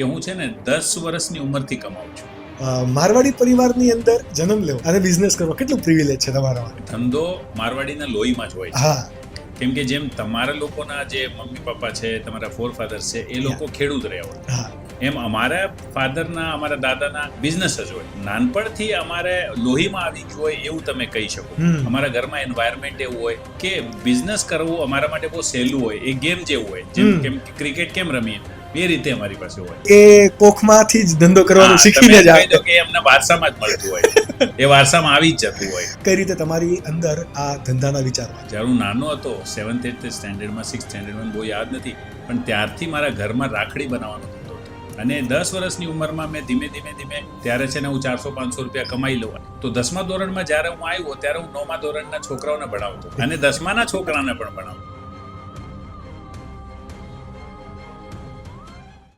કે હું છે ને દસ વર્ષની ઉંમરથી કમાઉં છું. મારવાડી પરિવારની અંદર જન્મ લેવો અને બિઝનેસ કરવો કેટલું પ્રિવિલેજ છે તમારા માટે? ધંધો મારવાડીના લોહીમાં જ હોય છે. હા. કેમ કે જેમ તમારા લોકોના જે મમ્મી પપ્પા છે તમારા ફોર ફાધર છે એ લોકો ખેડૂત રહ્યા હોય. એમ અમારા ફાધરના અમારા દાદાના બિઝનેસ જ હોય. નાનપણથી અમારે લોહીમાં આવી ગયું હોય એવું તમે કહી શકો. અમારા ઘરમાં એન્વાયરમેન્ટ એવું હોય કે બિઝનેસ કરવું અમારા માટે બહુ સહેલું હોય એ ગેમ જેવું હોય. જેમ. કેમ ક્રિકેટ કેમ રમીએ? એ રીતે અમારી પાસે હોય. એ કોખમાંથી જ ધંધો કરવાનું શીખીને જ આવે. કે એમને વારસામાં જ મળતું હોય. એ વારસામાં આવી જ જતું હોય. કઈ રીતે તમારી અંદર આ ધંધાના વિચાર જ્યારે હું નાનો હતો સેવન્થ એથ સ્ટેન્ડર્ડમાં સિક્સ સ્ટેન્ડર્ડમાં બહુ યાદ નથી પણ ત્યારથી મારા ઘરમાં રાખડી બનાવવાનો હતો. અને દસ વર્ષની ઉંમરમાં મેં ધીમે ધીમે ધીમે ત્યારે છે ને હું ચારસો પાંચસો રૂપિયા કમાઈ લઉં તો દસમા ધોરણમાં જ્યારે હું આવ્યો ત્યારે હું નવમા ધોરણના છોકરાઓને ભણાવતો અને દસમાના છોકરાને પણ ભણાવતો